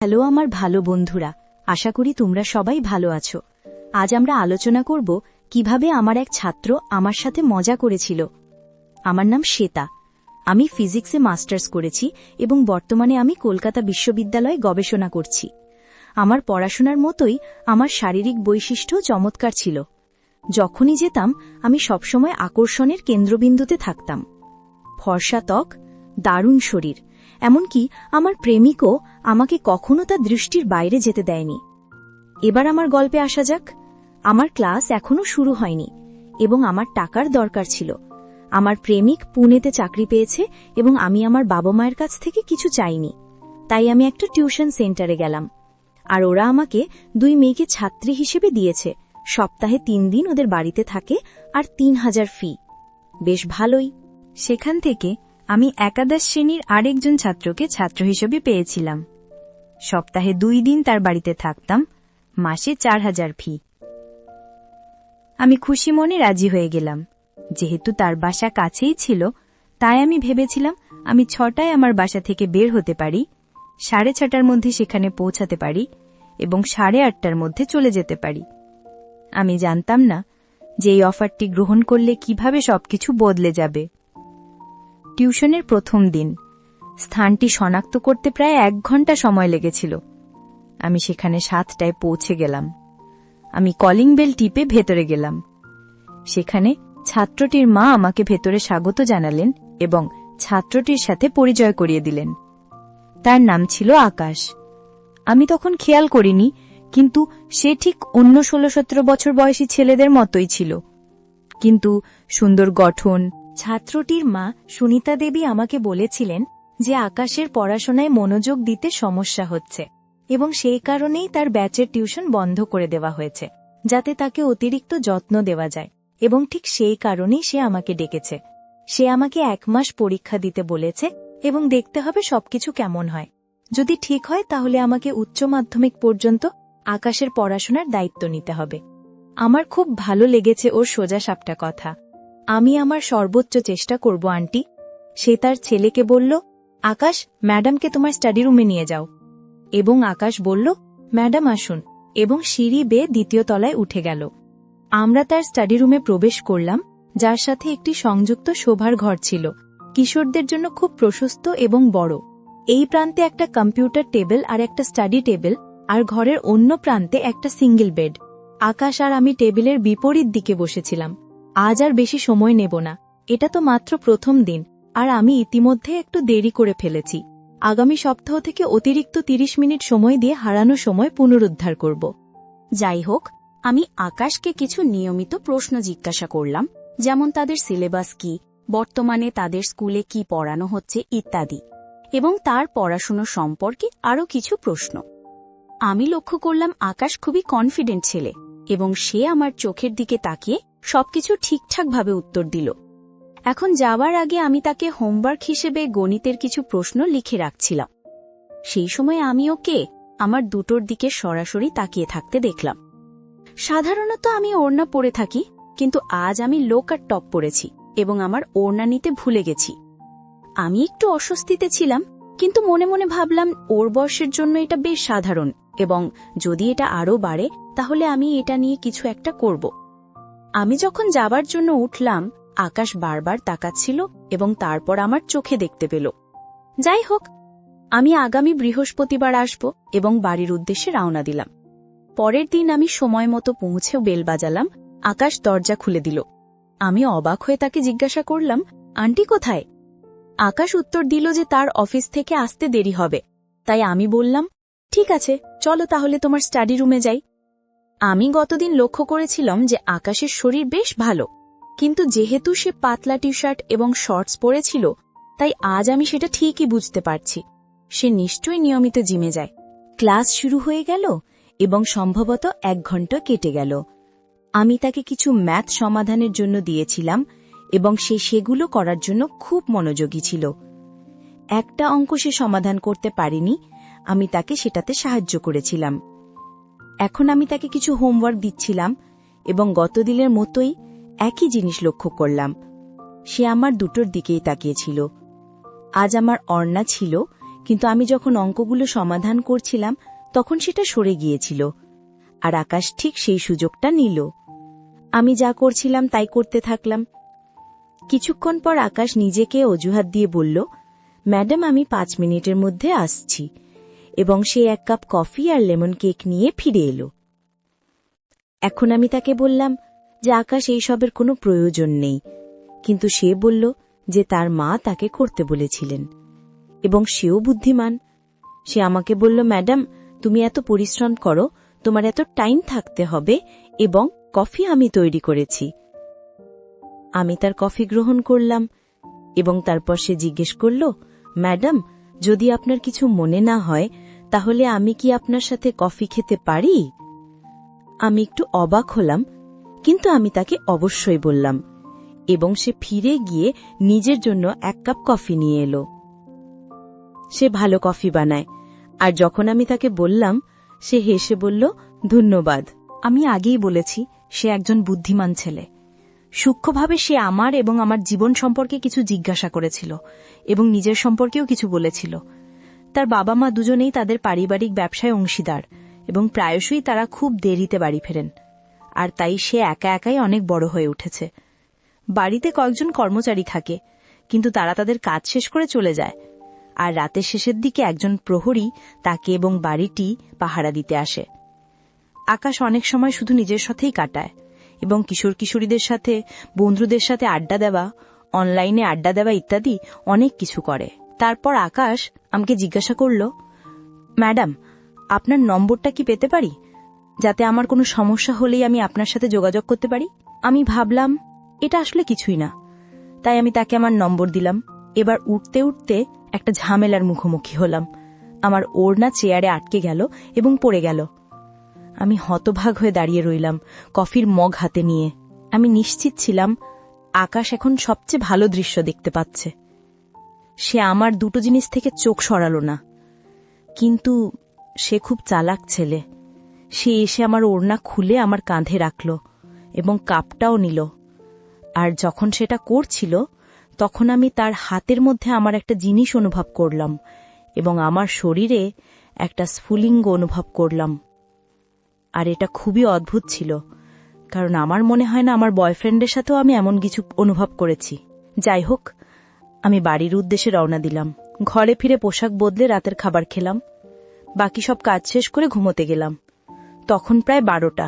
Hello আমার ভালো বন্ধুরা, আশা করি তোমরা সবাই ভালো আছো। আজ আমরা আলোচনা করব কীভাবে আমার এক ছাত্র আমার সাথে মজা করেছিল। আমার নাম শ্বেতা। আমি ফিজিক্সে মাস্টার্স করেছি এবং বর্তমানে আমি কলকাতা বিশ্ববিদ্যালয়ে গবেষণা করছি। আমার পড়াশোনার মতোই আমার শারীরিক বৈশিষ্ট্য চমৎকার ছিল। যখনই যেতাম, আমি সবসময় আকর্ষণের কেন্দ্রবিন্দুতে থাকতাম। ফর্সা ত্বক, দারুণ শরীর। এমনকি আমার প্রেমিকও আমাকে কখনো তার দৃষ্টির বাইরে যেতে দেয়নি। এবার আমার গল্পে আসা যাক। আমার ক্লাস এখনও শুরু হয়নি এবং আমার টাকার দরকার ছিল। আমার প্রেমিক পুনেতে চাকরি পেয়েছে এবং আমি আমার বাবা মায়ের কাছ থেকে কিছু চাইনি। তাই আমি একটা টিউশন সেন্টারে গেলাম। আর ওরা আমাকে দুই মেয়েকে ছাত্রী হিসেবে দিয়েছে। সপ্তাহে তিন দিন ওদের বাড়িতে থাকে আর তিন হাজার ফি। বেশ ভালোই। সেখান থেকে আমি একাদশ শ্রেণির আরেকজন ছাত্রকে ছাত্র হিসেবে পেয়েছিলাম। সপ্তাহে দুই দিন তার বাড়িতে থাকতাম, মাসে চার হাজার ফি। আমি খুশি মনে রাজি হয়ে গেলাম। যেহেতু তার বাসা কাছেই ছিল, তাই আমি ভেবেছিলাম আমি ছটায় আমার বাসা থেকে বের হতে পারি, সাড়ে ছটার মধ্যে সেখানে পৌঁছাতে পারি এবং সাড়ে আটটার মধ্যে চলে যেতে পারি। আমি জানতাম না যে এই অফারটি গ্রহণ করলে কীভাবে সবকিছু বদলে যাবে। টিউশনের প্রথম দিন। স্থানটি শনাক্ত করতে প্রায় এক ঘণ্টা সময় লেগেছিল। আমি সেখানে সাতটায় পৌঁছে গেলাম। আমি কলিং বেল টিপে ভেতরে গেলাম। সেখানে ছাত্রটির মা আমাকে ভেতরে স্বাগত জানালেন এবং ছাত্রটির সাথে পরিচয় করিয়ে দিলেন। তার নাম ছিল আকাশ। আমি তখন খেয়াল করিনি, কিন্তু সে ঠিক অন্য ষোলো সতেরো বছর বয়সী ছেলেদের মতোই ছিল। কিন্তু সুন্দর গঠন ছাত্রটির মা সুনিতা দেবী আমাকে বলেছিলেন যে আকাশের পড়াশোনায় মনোযোগ দিতে সমস্যা হচ্ছে এবং সেই কারণেই তার ব্যাচের টিউশন বন্ধ করে দেওয়া হয়েছে, যাতে তাকে অতিরিক্ত যত্ন দেওয়া যায় এবং ঠিক সেই কারণেই সে আমাকে ডেকেছে। সে আমাকে এক মাস পরীক্ষা দিতে বলেছে এবং দেখতে হবে সবকিছু কেমন হয়। যদি ঠিক হয় তাহলে আমাকে উচ্চ মাধ্যমিক পর্যন্ত আকাশের পড়াশোনার দায়িত্ব নিতে হবে। আমার খুব ভালো লেগেছে ওর সোজা সাপটা কথা। আমি আমার সর্বোচ্চ চেষ্টা করব, আন্টি। সে তার ছেলেকে বলল, আকাশ, ম্যাডামকে তোমার স্টাডি রুমে নিয়ে যাও। এবং আকাশ বলল, ম্যাডাম, আসুন। এবং সিঁড়ি বেয়ে দ্বিতীয় তলায় উঠে গেল। আমরা তার স্টাডি রুমে প্রবেশ করলাম, যার সাথে একটি সংযুক্ত শোভার ঘর ছিল। কিশোরদের জন্য খুব প্রশস্ত এবং বড়। এই প্রান্তে একটা কম্পিউটার টেবিল আর একটা স্টাডি টেবিল, আর ঘরের অন্য প্রান্তে একটা সিঙ্গেল বেড। আকাশ আর আমি টেবিলের বিপরীত দিকে বসেছিলাম। আজ আর বেশি সময় নেব না। এটা তো মাত্র প্রথম দিন, আর আমি ইতিমধ্যে একটু দেরি করে ফেলেছি। আগামী সপ্তাহ থেকে অতিরিক্ত ৩০ মিনিট সময় দিয়ে হারানো সময় পুনরুদ্ধার করব। যাই হোক, আমি আকাশকে কিছু নিয়মিত প্রশ্ন জিজ্ঞাসা করলাম, যেমন তাদের সিলেবাস কি, বর্তমানে তাদের স্কুলে কি পড়ানো হচ্ছে ইত্যাদি, এবং তার পড়াশুনো সম্পর্কে আরও কিছু প্রশ্ন। আমি লক্ষ্য করলাম আকাশ খুবই কনফিডেন্ট ছেলে, এবং সে আমার চোখের দিকে তাকিয়ে সবকিছু ঠিকঠাকভাবে উত্তর দিল। এখন যাওয়ার আগে আমি তাকে হোমওয়ার্ক হিসেবে গণিতের কিছু প্রশ্ন লিখে রাখছিলাম। সেই সময় আমি ওকে আমার দুটোর দিকে সরাসরি তাকিয়ে থাকতে দেখলাম। সাধারণত আমি ওড়না পরে থাকি, কিন্তু আজ আমি লোকার টপ পরেছি এবং আমার ওড়না নিতে ভুলে গেছি। আমি একটু অস্বস্তিতে ছিলাম, কিন্তু মনে মনে ভাবলাম ওর বয়সের জন্য এটা বেশ সাধারণ এবং যদি এটা আরও বাড়ে, তাহলে আমি এটা নিয়ে কিছু একটা করব। আমি যখন যাবার জন্য উঠলাম, আকাশ বারবার তাকাচ্ছিল এবং তারপর আমার চোখে দেখতে পেল। যাই হোক, আমি আগামী বৃহস্পতিবার আসব এবং বাড়ির উদ্দেশ্যে রওনা দিলাম। পরের দিন আমি সময় মতো পৌঁছেও বেল বাজালাম, আকাশ দরজা খুলে দিল। আমি অবাক হয়ে তাকে জিজ্ঞাসা করলাম, আন্টি কোথায়? আকাশ উত্তর দিল যে তার অফিস থেকে আসতে দেরি হবে। তাই আমি বললাম, ঠিক আছে, চলো তাহলে তোমার স্টাডি রুমে যাই। আমি গতদিন লক্ষ্য করেছিলাম যে আকাশের শরীর বেশ ভালো। কিন্তু যেহেতু সে পাতলা টি শার্ট এবং শর্টস পরেছিল, তাই আজ আমি সেটা ঠিকই বুঝতে পারছি। সে নিশ্চয়ই নিয়মিত জিমে যায়। ক্লাস শুরু হয়ে গেল এবং সম্ভবত এক ঘণ্টা কেটে গেল। আমি তাকে কিছু ম্যাথ সমাধানের জন্য দিয়েছিলাম এবং সে সেগুলো করার জন্য খুব মনোযোগী ছিল। একটা অঙ্ক সে সমাধান করতে পারেনি, আমি তাকে সেটাতে সাহায্য করেছিলাম। এখন আমি তাকে কিছু হোমওয়ার্ক দিচ্ছিলাম এবং গত দিনের মতোই একই জিনিস লক্ষ্য করলাম। সে আমার দুটোর দিকেই তাকিয়েছিল। আজ আমার অর্ণা ছিল, কিন্তু আমি যখন অঙ্কগুলো সমাধান করছিলাম, তখন সেটা সরে গিয়েছিল আর আকাশ ঠিক সেই সুযোগটা নিল। আমি যা করছিলাম তাই করতে থাকলাম। কিছুক্ষণ পর আকাশ নিজেকে অজুহাত দিয়ে বলল, ম্যাডাম, আমি পাঁচ মিনিটের মধ্যে আসছি। এবং সে এক কাপ কফি আর লেমন কেক নিয়ে ফিরে এলো। এখন আমি তাকে বললাম যে আকাশ এইসবের কোনো প্রয়োজন নেই, কিন্তু সে বলল যে তার মা তাকে করতে বলেছিলেন, এবং সেও বুদ্ধিমান। সে আমাকে বলল, ম্যাডাম, তুমি এত পরিশ্রম করো, তোমার এত টাইম থাকতে হবে, এবং কফি আমি তৈরি করেছি। আমি তার কফি গ্রহণ করলাম, এবং তারপর সে জিজ্ঞেস করল, ম্যাডাম, যদি আপনার কিছু মনে না হয় তাহলে আমি কি আপনার সাথে কফি খেতে পারি? আমি একটু অবাক হলাম, কিন্তু আমি তাকে অবশ্যই বললাম, এবং সে ফিরে গিয়ে নিজের জন্য এক কাপ কফি নিয়ে এলো। সে ভালো কফি বানায়, আর যখন আমি তাকে বললাম, সে হেসে বলল, ধন্যবাদ, আমি আগেই বলেছি, সে একজন বুদ্ধিমান ছেলে। সূক্ষ্মভাবে সে আমার এবং আমার জীবন সম্পর্কে কিছু জিজ্ঞাসা করেছিল, এবং নিজের সম্পর্কেও কিছু বলেছিল। তার বাবা মা দুজনেই তাদের পারিবারিক ব্যবসায় অংশীদার এবং প্রায়শই তারা খুব দেরিতে বাড়ি ফেরেন। আর তাই সে একা একাই অনেক বড় হয়ে উঠেছে। বাড়িতে কয়েকজন কর্মচারী থাকে, কিন্তু তারা তাদের কাজ শেষ করে চলে যায়। আর রাতের শেষের দিকে একজন প্রহরী তাকে এবং বাড়িটি পাহারা দিতে আসে। আকাশ অনেক সময় শুধু নিজের সাথেই কাটায় এবং কিশোর কিশোরীদের সাথে, বন্ধুদের সাথে আড্ডা দেওয়া, অনলাইনে আড্ডা দেওয়া ইত্যাদি অনেক কিছু করে। তারপর আকাশ আমাকে জিজ্ঞাসা করল, ম্যাডাম, আপনার নম্বরটা কি পেতে পারি? যাতে আমার কোনো সমস্যা হলেই আমি আপনার সাথে যোগাযোগ করতে পারি? আমি ভাবলাম, এটা আসলে কিছুই না। তাই আমি তাকে আমার নম্বর দিলাম। এবার উঠতে উঠতে একটা ঝামেলার মুখোমুখি হলাম। আমার ওড়না চেয়ারে আটকে গেল এবং পড়ে গেল। আমি হতভাগ হয়ে দাঁড়িয়ে রইলাম, কফির মগ হাতে নিয়ে। আমি নিশ্চিত ছিলাম, আকাশ এখন সবচেয়ে ভালো দৃশ্য দেখতে পাচ্ছে। সে আমার দুটো জিনিস থেকে চোখ সরালো না। কিন্তু সে খুব চালাক ছেলে। সে এসে আমার ওড়না খুলে আমার কাঁধে রাখল এবং কাপটাও নিল। আর যখন সেটা করছিল, তখন আমি তার হাতের মধ্যে আমার একটা জিনিস অনুভব করলাম এবং আমার শরীরে একটা স্ফুলিঙ্গ অনুভব করলাম। আর এটা খুবই অদ্ভুত ছিল, কারণ আমার মনে হয় না আমার বয়ফ্রেন্ডের সাথেও আমি এমন কিছু অনুভব করেছি। যাই হোক আমি বাড়ির উদ্দেশ্যে রওনা দিলাম। ঘরে ফিরে পোশাক বদলে রাতের খাবার খেলাম। বাকি সব কাজ শেষ করে ঘুমোতে গেলাম। তখন প্রায় বারোটা।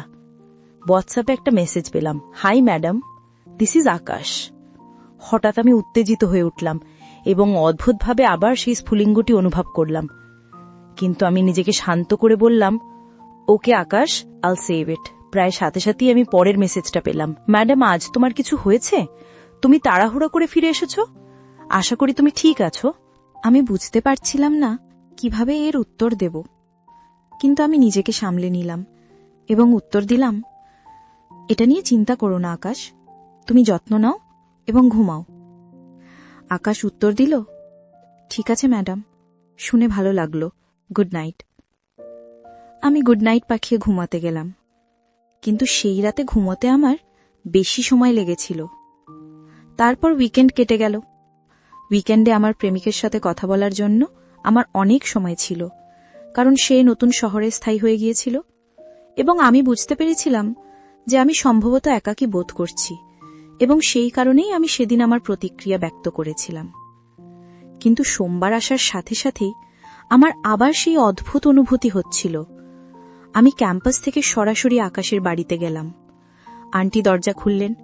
হোয়াটসঅ্যাপে একটা মেসেজ পেলাম। Hi madam this is Akash হঠাৎ আমি উত্তেজিত হয়ে উঠলাম এবং অদ্ভুতভাবে আবার সেই স্ফুলিঙ্গটি অনুভব করলাম। কিন্তু আমি নিজেকে শান্ত করে বললাম ওকে আকাশ আল সেভ ইট প্রায় সাথে সাথেই আমি পরের মেসেজটা পেলাম। ম্যাডাম আজ তোমার কিছু হয়েছে? তুমি তাড়াহুড়ো করে ফিরে এসেছ? আশা করি তুমি ঠিক আছো। আমি বুঝতে পারছিলাম না কীভাবে এর উত্তর দেব। কিন্তু আমি নিজেকে সামলে নিলাম এবং উত্তর দিলাম, এটা নিয়ে চিন্তা করো না, আকাশ। তুমি যত্ন নাও এবং ঘুমাও। আকাশ উত্তর দিল, ঠিক আছে, ম্যাডাম। শুনে ভালো লাগল। Good night. আমি গুড নাইট পাখিয়ে ঘুমাতে গেলাম। কিন্তু সেই রাতে ঘুমোতে আমার বেশি সময় লেগেছিল। তারপর উইকেন্ড কেটে গেল। উইকেন্ডে আমার প্রেমিকের সাথে কথা বলার জন্য আমার অনেক সময় ছিল, কারণ সে নতুন শহরে স্থায়ী হয়ে গিয়েছিল। এবং আমি বুঝতে পেরেছিলাম যে আমি সম্ভবত একাকী বোধ করছি, এবং সেই কারণেই আমি সেদিন আমার প্রতিক্রিয়া ব্যক্ত করেছিলাম। কিন্তু সোমবার আসার সাথে সাথেই আমার আবার সেই অদ্ভুত অনুভূতি হচ্ছিল। আমি ক্যাম্পাস থেকে সরাসরি আকাশের বাড়িতে গেলাম। আন্টি দরজা খুললেন,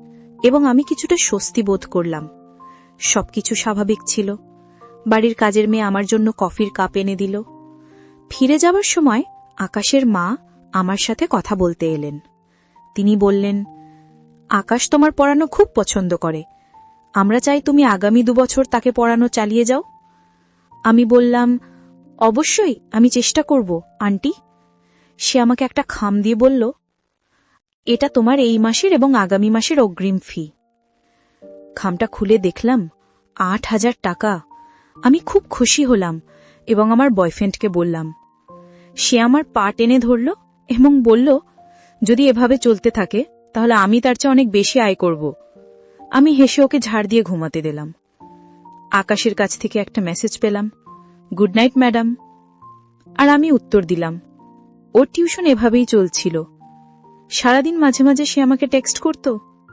এবং আমি কিছুটা স্বস্তি বোধ করলাম। সবকিছু স্বাভাবিক ছিল। বাড়ির কাজের মেয়ে আমার জন্য কফির কাপ এনে দিল। ফিরে যাবার সময় আকাশের মা আমার সাথে কথা বলতে এলেন। তিনি বললেন, আকাশ তোমার পড়ানো খুব পছন্দ করে। আমরা চাই তুমি আগামী দুবছর তাকে পড়ানো চালিয়ে যাও। আমি বললাম, অবশ্যই, আমি চেষ্টা করব, আন্টি। সে আমাকে একটা খাম দিয়ে বলল, এটা তোমার এই মাসের এবং আগামী মাসের অগ্রিম ফি। খামটা খুলে দেখলাম, আট হাজার টাকা। আমি খুব খুশি হলাম এবং আমার বয়ফ্রেন্ডকে বললাম, সে আমার পা টেনে ধরল এবং বলল, যদি এভাবে চলতে থাকে, তাহলে আমি তার চেয়ে অনেক বেশি আয় করব। আমি হেসে ওকে ঝাড় দিয়ে ঘুমাতে দিলাম। আকাশের কাছ থেকে একটা মেসেজ পেলাম, গুড নাইট, ম্যাডাম। আর আমি উত্তর দিলাম, ওর টিউশন এভাবেই চলছিল। সারাদিন মাঝে মাঝে সে আমাকে টেক্সট করত।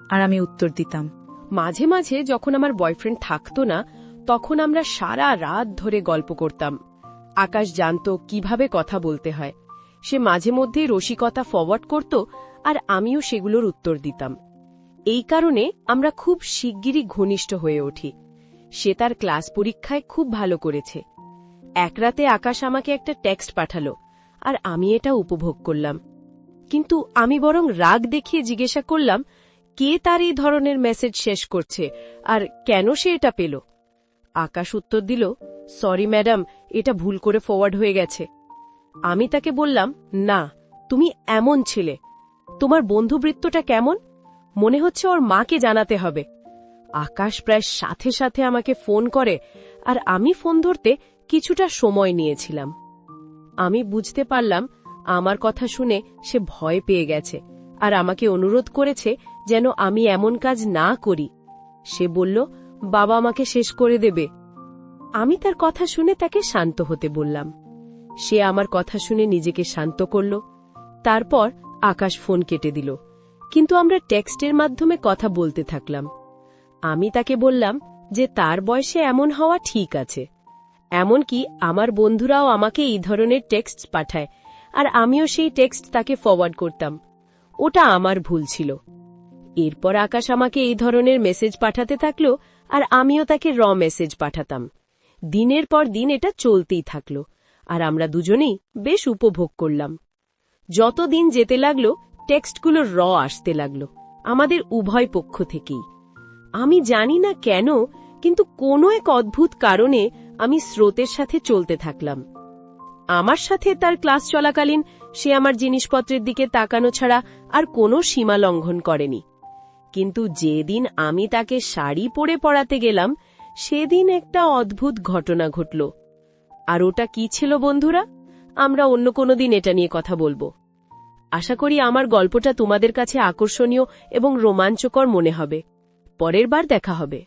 আর আমি উত্তর দিতাম মাঝে মাঝে যখন আমার বয়ফ্রেন্ড থাকতো না, তখন আমরা সারা রাত ধরে গল্প করতাম। আকাশ জানতো কীভাবে কথা বলতে হয়। সে মাঝে মধ্যেই রসিকতা ফরওয়ার্ড করত আর আমিও সেগুলোর উত্তর দিতাম। এই কারণে আমরা খুব শিগগিরই ঘনিষ্ঠ হয়ে উঠি। সে তার ক্লাস পরীক্ষায় খুব ভালো করেছে। এক রাতে আকাশ আমাকে একটা টেক্সট পাঠালো আর আমি এটা উপভোগ করলাম। কিন্তু আমি বরং রাগ দেখিয়ে জিজ্ঞাসা করলাম কে তার এই ধরনের মেসেজ শেষ করছে? আর কেন সে এটা পেল? আকাশ উত্তর দিল, সরি, ম্যাডাম, এটা ভুল করে ফরওয়ার্ড হয়ে গেছে। আমি তাকে বললাম, না, তুমি এমন ছিলে। তোমার বন্ধুবৃত্তটা কেমন? মনে হচ্ছে ওর মাকে জানাতে হবে। আকাশ প্রায় সাথে সাথে আমাকে ফোন করে, আর আমি ফোন ধরতে কিছুটা সময় নিয়েছিলাম। আমি বুঝতে পারলাম, আমার কথা শুনে সে ভয় পেয়ে গেছে, আর আমাকে অনুরোধ করেছে যেন আমি এমন কাজ না করি। সে বলল, বাবা আমাকে শেষ করে দেবে। আমি তার কথা শুনে তাকে শান্ত হতে বললাম। সে আমার কথা শুনে নিজেকে শান্ত করল। তারপর আকাশ ফোন কেটে দিল। কিন্তু আমরা টেক্সটের মাধ্যমে কথা বলতে থাকলাম। আমি তাকে বললাম যে, তার বয়সে এমন হওয়া ঠিক আছে। এমনকি আমার বন্ধুরাও আমাকে এই ধরনের টেক্সট পাঠায়। আর আমিও সেই টেক্সট তাকে ফরওয়ার্ড করতাম। ওটা আমার ভুল ছিল। এরপর আকাশ আমাকে এই ধরনের মেসেজ পাঠাতে থাকল, আর আমিও তাকে র মেসেজ পাঠাতাম। দিনের পর দিন এটা চলতেই থাকল, আর আমরা দুজনেই বেশ উপভোগ করলাম। যত দিন যেতে লাগল, টেক্সটগুলো র আসতে লাগল, আমাদের উভয় পক্ষ থেকেই। আমি জানি না কেন, কিন্তু কোনো এক অদ্ভুত কারণে আমি স্রোতের সাথে চলতে থাকলাম। আমার সাথে তার ক্লাস চলাকালীন সে আমার জিনিসপত্রের দিকে তাকানো ছাড়া আর কোনো সীমা লঙ্ঘন করেনি। কিন্তু যেদিন আমি তাকে শাড়ি পরে পড়াতে গেলাম, সেদিন একটা অদ্ভুত ঘটনা ঘটল। আর ওটা কি ছিল বন্ধুরা? আমরা অন্য কোনো দিন এটা নিয়ে কথা বলব। আশা করি আমার গল্পটা তোমাদের কাছে আকর্ষণীয় এবং রোমাঞ্চকর মনে হবে। পরের বার দেখা হবে।